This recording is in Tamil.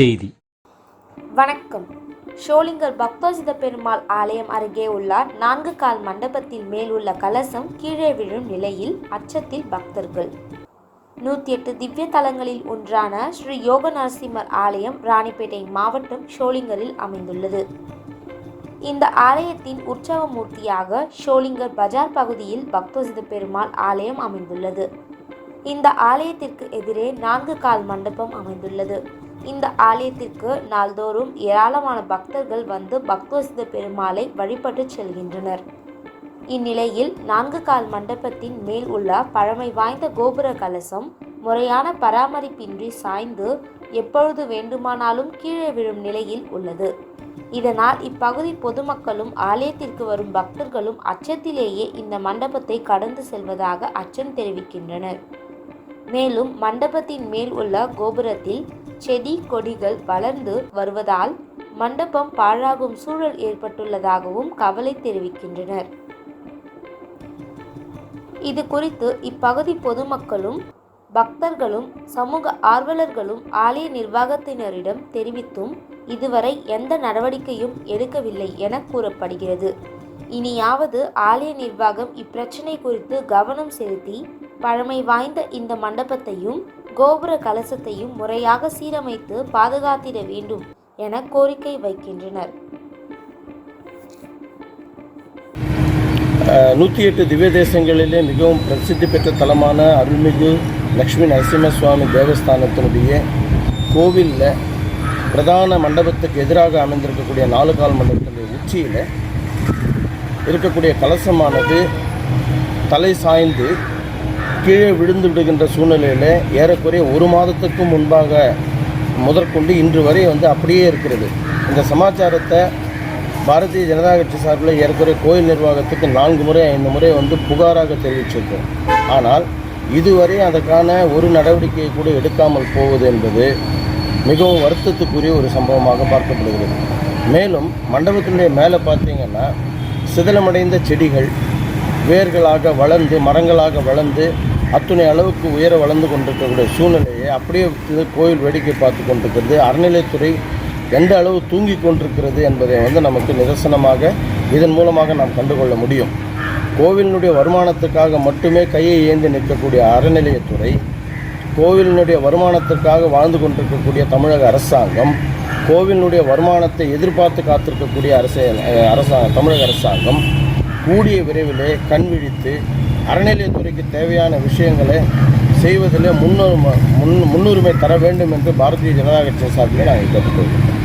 செய்தி. வணக்கம். ஷோலிங்கர் பக்தோசித பெருமாள் ஆலயம் அருகே உள்ள நான்கு கால் மண்டபத்தில் மேல் உள்ள கலசம் கீழே விழும் நிலையில் அச்சத்தில் பக்தர்கள். நூற்றி எட்டு திவ்ய தலங்களில் ஒன்றான ஸ்ரீ யோக நரசிம்மர் ஆலயம் ராணிப்பேட்டை மாவட்டம் ஷோலிங்கரில் அமைந்துள்ளது. இந்த ஆலயத்தின் உற்சவ மூர்த்தியாக ஷோலிங்கர் பஜார் பகுதியில் பக்தோசித பெருமாள் ஆலயம் அமைந்துள்ளது. இந்த ஆலயத்திற்கு எதிரே நான்கு கால் மண்டபம் அமைந்துள்ளது. இந்த ஆலயத்திற்கு நாள்தோறும் ஏராளமான பக்தர்கள் வந்து பக்தோசித பெருமாளை வழிபட்டு செல்கின்றனர். இந்நிலையில் நான்கு கால் மண்டபத்தின் மேல் உள்ள பழமை வாய்ந்த கோபுர கலசம் முறையான பராமரிப்பின்றி சாய்ந்து எப்பொழுது வேண்டுமானாலும் கீழே விழும் நிலையில் உள்ளது. இதனால் இப்பகுதி பொதுமக்களும் ஆலயத்திற்கு வரும் பக்தர்களும் அச்சத்திலேயே இந்த மண்டபத்தை கடந்து செல்வதாக அச்சம் தெரிவிக்கின்றனர். மேலும் மண்டபத்தின் மேல் உள்ள கோபுரத்தில் செடி கொடிகள் வளர்ந்து வருவதால் மண்டபம் பாழாகும் சூழல் ஏற்பட்டுள்ளதாகவும் கவலை தெரிவிக்கின்றனர். இது குறித்து இப்பகுதி பொதுமக்களும் பக்தர்களும் சமூக ஆர்வலர்களும் ஆலய நிர்வாகத்தினரிடம் தெரிவித்தும் இதுவரை எந்த நடவடிக்கையும் எடுக்கவில்லை என கூறப்படுகிறது. இனியாவது ஆலய நிர்வாகம் இப்பிரச்சினை குறித்து கவனம் செலுத்தி பழமை வாய்ந்த இந்த மண்டபத்தையும் கோபுர கலசத்தையும் முறையாக சீரமைத்து பாதுகாத்திட வேண்டும் என கோரிக்கை வைக்கின்றனர். நூற்றி எட்டு திவ்ய தேசங்களிலே மிகவும் பிரசித்தி பெற்ற தலமான அருள்மிகு லக்ஷ்மி நரசிம்ம சுவாமி தேவஸ்தானத்தினுடைய கோவிலில் பிரதான மண்டபத்துக்கு எதிராக அமைந்திருக்கக்கூடிய நாலு கால் மண்டபத்தினுடைய உச்சியில் இருக்கக்கூடிய கலசமானது தலை சாய்ந்து கீழே விழுந்து விடுகின்ற சூழ்நிலையில் ஏறக்குறைய ஒரு மாதத்துக்கும் முன்பாக முதற்கொண்டு இன்று வரை வந்து அப்படியே இருக்கிறது. இந்த சமாச்சாரத்தை பாரதிய ஜனதா கட்சி சார்பில் ஏற்கனவே கோயில் நிர்வாகத்துக்கு நான்கு முறை ஐந்து முறை வந்து புகாராக தெரிவிச்சிருக்கோம் ஆனால் இதுவரை அதற்கான ஒரு நடவடிக்கையை கூட எடுக்காமல் போவது என்பது மிகவும் வருத்தத்துக்குரிய ஒரு சம்பவமாக பார்க்கப்படுகிறது. மேலும் மண்டபத்தினுடைய மேலே பார்த்தீங்கன்னா சிதிலமடைந்த செடிகள் வேர்களாக வளர்ந்து மரங்களாக வளர்ந்து அத்துணை அளவுக்கு உயர வளர்ந்து கொண்டிருக்கக்கூடிய சூழ்நிலையை அப்படியே இது கோயில் வேடிக்கை பார்த்து கொண்டிருக்கிறது. அறநிலைத்துறை எந்த அளவு தூங்கி கொண்டிருக்கிறது என்பதை வந்து நமக்கு நிதர்சனமாக இதன் மூலமாக நாம் கண்டுகொள்ள முடியும். கோவிலினுடைய வருமானத்துக்காக மட்டுமே கையை ஏந்தி நிற்கக்கூடிய அறநிலையத்துறை கோவிலினுடைய வருமானத்திற்காக வாழ்ந்து கொண்டிருக்கக்கூடிய தமிழக அரசாங்கம் கோவிலினுடைய வருமானத்தை எதிர்பார்த்து காத்திருக்கக்கூடிய அரசு அரசாங்கம் தமிழக அரசாங்கம் கூடிய விரைவிலே கண் விழித்து அறநிலையத்துறைக்கு தேவையான விஷயங்களை செய்வதில் முன்னுரிமை முன் முன்னுரிமை தர வேண்டும் என்று பாரதிய ஜனதா கட்சி சார்பில் நாங்கள் கேட்டுக்கொள்கிறோம்.